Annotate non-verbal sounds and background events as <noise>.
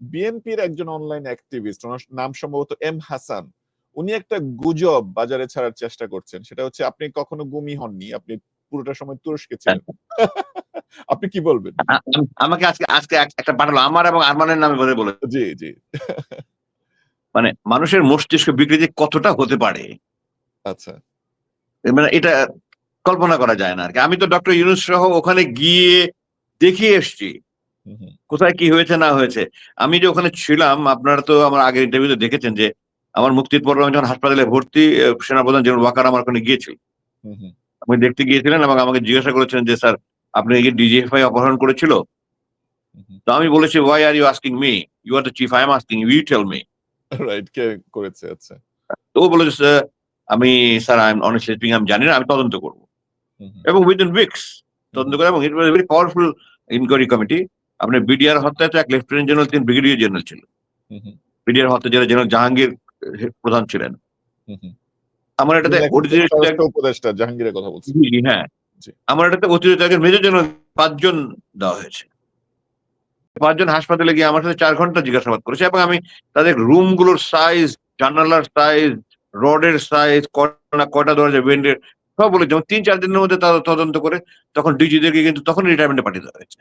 বিএনপির একজন online activist ওনার নাম সম্ভবত এম হাসান উনি একটা গুজব বাজারে ছাড়ার চেষ্টা করছেন। সেটা হচ্ছে আপনি কখনো গুমি হননি আপনি পুরোটা সময় তুরস্কে ছিলেন। <laughs> আপনি কি বলবেন? আমাকে আজকে আজকে একটা পাঠালো আমার এবং আরমানের নামে বলে বলে। জি জি। <laughs> মানে মানুষের মস্তিষ্ক বিকৃতি কতটা হতে পারে? আচ্ছা। মানে এটা কল্পনা করা যায় না আর কি। আমি তো ডক্টর ইউনুস সহ ওখানে গিয়ে দেখিয়ে এসছি। কোথায় কি হয়েছে না হয়েছে? আমি যে ওখানে ছিলাম আপনারা তো আমার আগের ইন্টারভিউতে দেখেছেন যে আমার মুক্তির পর আমি যখন হাসপাতালে ভর্তি সেনাপ্রধান জেনারেল ওয়াকার আমার ওখানে গিয়েছিল। আপনি দেখতে গিয়েছিলেন এবং আমাকে জিজ্ঞাসা করেছিলেন যে স্যার আপনি কি ডিজিএফআই অপহরণ করেছিল। তো আমি বলেছি why are you asking me you are the chief I am asking you tell me right কে করেছে আচ্ছা। তো ও বলেছে "স্যার, আমি sir I am honestly speaking আমি জানি না আমি তদন্ত করব। এবং উইদিন উইকস তদন্ত করে এবং it was very powerful inquiry committee আপনার বিডিআর হত্যায় তো এক লেফটেন্যান্ট জেনারেল তিন ব্রিগেডিয়ার জেনারেল ছিল। বিডিআর হত্যা জেনারেল জেনারেল জাহাঙ্গীর প্রধান ছিলেন। আমার এটাতে উপদেষ্টা জাহাঙ্গীরের কথা বলছি হ্যাঁ। আমার এটাতে অতিরিক্ত একজন মেজর জেনারেল পাঁচজন দেওয়া হয়েছে। পাঁচজন হাসপাতালে গিয়ে আমার সাথে চার ঘণ্টা জিজ্ঞাসাবাদ করেছে এবং আমি তাদের রুমগুলোর সাইজ জানালার সাইজ রডের সাইজ কটা কটা দরজা বেন্ডের সব বলে যেমন তিন চার দিনের মধ্যে তারা তদন্ত করে তখন ডিজিদেরকে কিন্তু তখন রিটায়ারমেন্টে পাঠিয়ে দেওয়া হয়েছে।